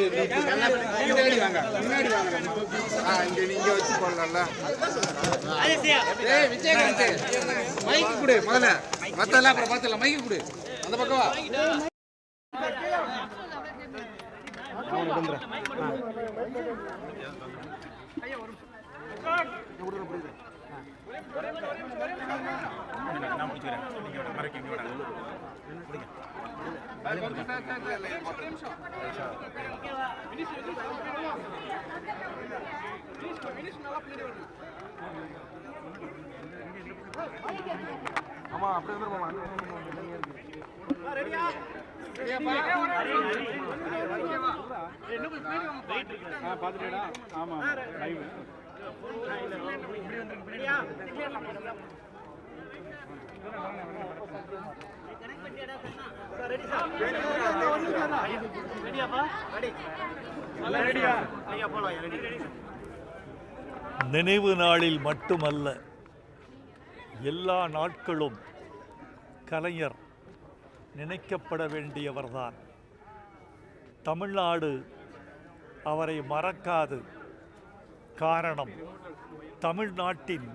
முன்னாடி வாங்க முன்னாடி வாங்க ஆ. இங்க நீங்க வச்சு போடலாம்ல ஏய் விஜயகாந்த் மைக்கு கொடு முதல்ல மத்தெல்லாம் அப்புறம் பார்த்துலாம் மைக்கு கொடு அந்த பக்கம் வா நான் ஆமா அப்படியே வந்துருமா பார்த்துட்டேடா ஆமாம் நினைவு நாளில் மட்டுமல்ல எல்லா நாட்களும் கலைஞர் நினைக்கப்பட வேண்டியவர்தான். தமிழ்நாடு அவரை மறக்காது காரணம் தமிழ்நாட்டின்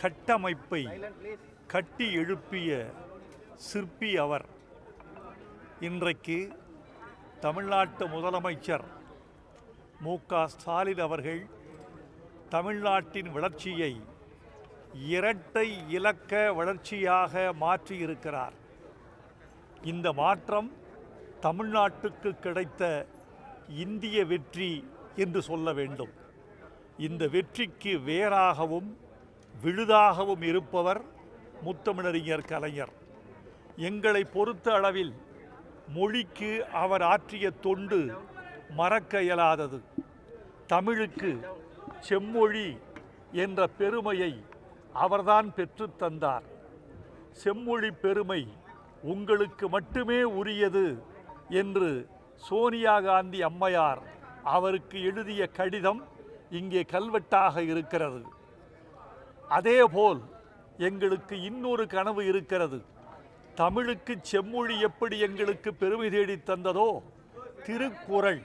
கட்டமைப்பை கட்டி எழுப்பிய சிற்பி அவர். இன்றைக்கு தமிழ்நாட்டு முதலமைச்சர் மு க ஸ்டாலின் அவர்கள் தமிழ்நாட்டின் வளர்ச்சியை இரட்டை இலக்க வளர்ச்சியாக மாற்றியிருக்கிறார். இந்த மாற்றம் தமிழ்நாட்டுக்கு கிடைத்த இந்திய வெற்றி என்று சொல்ல வேண்டும். இந்த வெற்றிக்கு வேறாகவும் விழுதாகவும் இருப்பவர் முத்தமிழறிஞர் கலைஞர். எங்களை பொறுத்த அளவில் மொழிக்கு அவர் ஆற்றிய தொண்டு மறக்க இயலாதது. தமிழுக்கு செம்மொழி என்ற பெருமையை அவர்தான் பெற்றுத் தந்தார். செம்மொழி பெருமை உங்களுக்கு மட்டுமே உரியது என்று சோனியா காந்தி அம்மையார் அவருக்கு எழுதிய கடிதம் இங்கே கல்வெட்டாக இருக்கிறது. அதேபோல் எங்களுக்கு இன்னொரு கனவு இருக்கிறது. தமிழுக்கு செம்மொழி எப்படி எங்களுக்கு பெருமை தேடித் தந்ததோ திருக்குறள்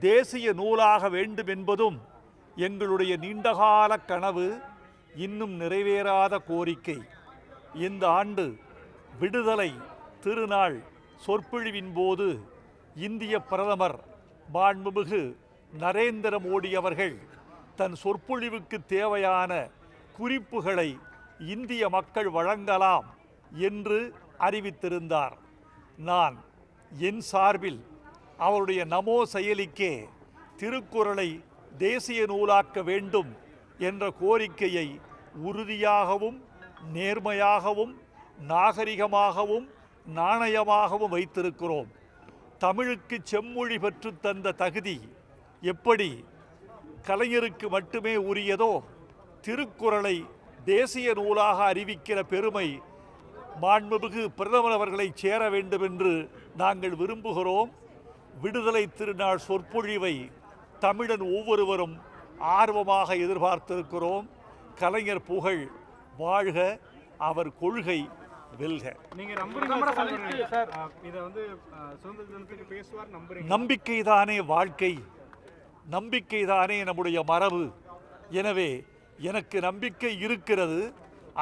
தேசிய நூலாக வேண்டும் என்பதும் எங்களுடைய நீண்டகால கனவு இன்னும் நிறைவேறாத கோரிக்கை. இந்த ஆண்டு விடுதலை திருநாள் சொற்பொழிவின் போது இந்திய பிரதமர் மாண்புமிகு நரேந்திர மோடி அவர்கள் தன் சொற்பொழிவுக்கு தேவையான குறிப்புகளை இந்திய மக்கள் வழங்கலாம் என்று அறிவித்திருந்தார். நான் என் சார்பில் அவருடைய நமோ செயலிக்கே திருக்குறளை தேசிய நூலாக்க வேண்டும் என்ற கோரிக்கையை உறுதியாகவும் நேர்மையாகவும் நாகரிகமாகவும் நாணயமாகவும் வைத்திருக்கிறோம். தமிழுக்கு செம்மொழி பெற்றுத் தந்த தகுதி எப்படி? கலைஞருக்கு மட்டுமே உரியதோ? திருக்குறளை தேசிய நூலாக அறிவிக்கிற பெருமை மாண்புமிகு பிரதமர் அவர்களை சேர வேண்டும் என்று நாங்கள் விரும்புகிறோம். விடுதலை திருநாள் சொற்பொழிவை தமிழன் ஒவ்வொருவரும் ஆர்வமாக எதிர்பார்த்திருக்கிறோம். கலைஞர் புகழ் வாழ்க அவர் கொள்கை வெல்க. நீங்க நம்புறீங்க சார்? இதை வந்து அஹ், சுதந்திர தினத்துக்கு பேசுவார் நம்புறீங்க நம்பிக்கைதானே வாழ்க்கை. நம்பிக்கைதானே நம்முடைய மரபு. எனவே எனக்கு நம்பிக்கை இருக்கிறது.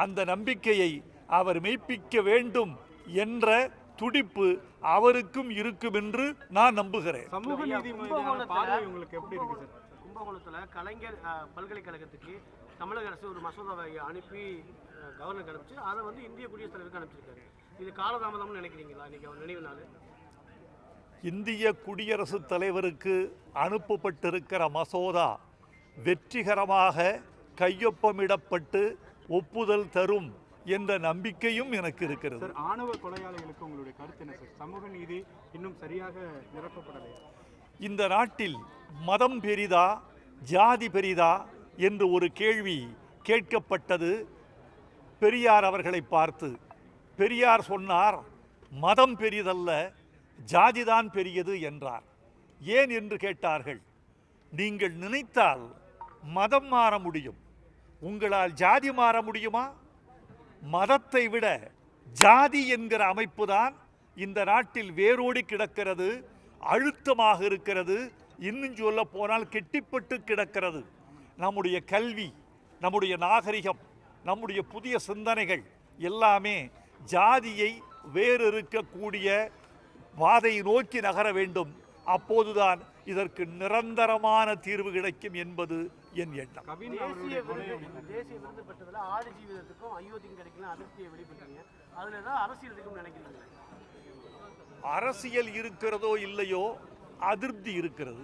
அந்த நம்பிக்கையை அவர் மெய்ப்பிக்க வேண்டும் என்ற துடிப்பு அவருக்கும் இருக்கும் என்று நான் நம்புகிறேன். சமூக நீதி உங்களுக்கு எப்படி இருக்கு சார்? கும்பகோணத்தில் கலைஞர் பல்கலைக்கழகத்துக்கு தமிழக அரசு ஒரு மசோதாவை அனுப்பி கவர்னருக்கு அனுப்பிச்சு அதை வந்து இந்திய குடியரசுத் தலைவருக்கு அனுப்பிச்சிருக்காரு. இது காலதாமதம்னு நினைக்கிறீங்களா இன்னைக்கு அவர் நினைவு நாள்? இந்திய குடியரசுத் தலைவருக்கு அனுப்பப்பட்டிருக்கிற மசோதா வெற்றிகரமாக கையொப்பமிடப்பட்டு ஒப்புதல் தரும் என்ற நம்பிக்கையும் எனக்கு இருக்கிறது. சார் ஆணவ கொலையாளிகளுக்கு உங்களுடைய கருத்து என்ன சார்? சமூக நீதி இன்னும் சரியாக நிரப்பப்படலையா? இந்த நாட்டில் மதம் பெரிதா ஜாதி பெரிதா என்று ஒரு கேள்வி கேட்கப்பட்டது. பெரியார் அவர்களை பார்த்து பெரியார் சொன்னார் மதம் பெரிதல்ல ஜாதிதான் பெரியது என்றார். ஏன் என்று கேட்டார்கள். நீங்கள் நினைத்தால் மதம் மாற முடியும். உங்களால் ஜாதி மாற முடியுமா? மதத்தை விட ஜாதி என்கிற அமைப்பு தான் இந்த நாட்டில் வேரோடி கிடக்கிறது அழுத்தமாக இருக்கிறது இன்னும் சொல்ல போனால் கெட்டிப்பட்டு கிடக்கிறது. நம்முடைய கல்வி நம்முடைய நாகரிகம் நம்முடைய புதிய சிந்தனைகள் எல்லாமே ஜாதியை வேறிருக்கக்கூடிய பாதையை நோக்கி நகர வேண்டும். அப்போதுதான் இதற்கு நிரந்தரமான தீர்வு கிடைக்கும் என்பது என் எண்ணம். தேசிய விருது தேசிய விருது பெற்றதுல ஆடு ஜீவிதத்துக்கும் அயோத்திக்கும் கிடைக்கல அதிருப்தியை வெளிப்படுத்தீங்க அதுல ஏதாவது அரசியல் இருக்கும்னு நினைக்கிறீங்க அரசியல் இருக்கிறதோ இல்லையோ அதிருப்தி இருக்கிறது.